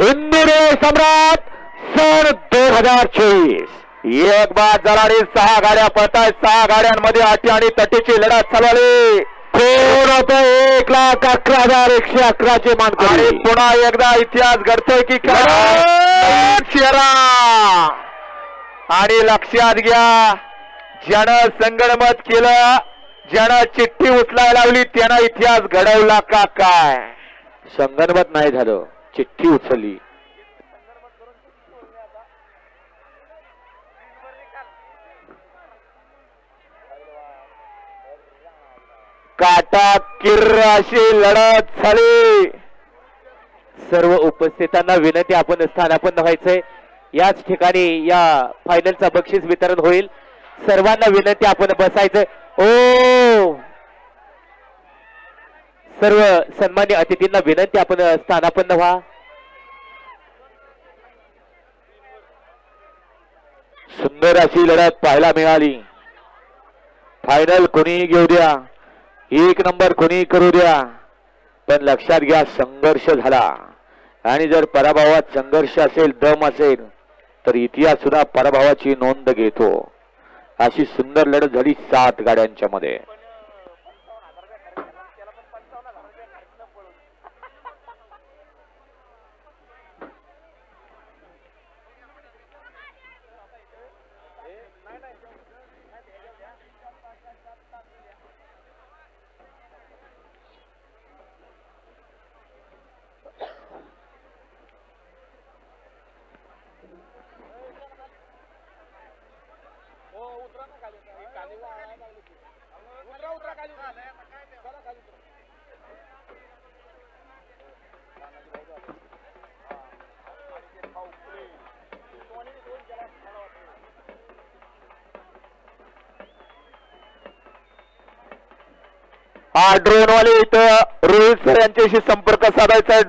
हिंदुरे सम्राट सन दोन हजार चोवीस. एक बाद जराडी सहा गाड्या पळतायत. सहा गाड्यांमध्ये अटी आणि तटीची लढत चालवली. एक लाख अकरा हजार एकशे अकराचे मान आणि पुन्हा एकदा इतिहास घडतोय की चेहरा आणि लक्षात घ्या ज्यानं संगणमत केलं ज्यानं चिठ्ठी उचलायला लावली त्यानं इतिहास घडवला का काय? संगणमत नाही झालं. चिठ्ठी उचलली. काटा किर्र अशी लढत झाली. सर्व उपस्थितांना विनंती आपण स्थानापन्न व्हायचंय. याच ठिकाणी या फायनलचा बक्षीस वितरण होईल. सर्वांना विनंती आपण बसायचं ओ! सर्व सन्मान्य अतिथींना विनंती आपण स्थानापन्न व्हा. सुंदर अशी लढत पाहायला मिळाली. फायनल कोणी घेऊ द्या? एक नंबर कोणी करू द्या? पण लक्षात घ्या संघर्ष झाला. आणि जर पराभवात संघर्ष असेल दम असेल तर इतिहास सुद्धा पराभवाची नोंद घेतो. अशी सुंदर लढत झाली सात गाड्यांच्या मध्ये हा ड्रोन वाले इथं रोहित सर यांच्याशी संपर्क साधायचा आहे.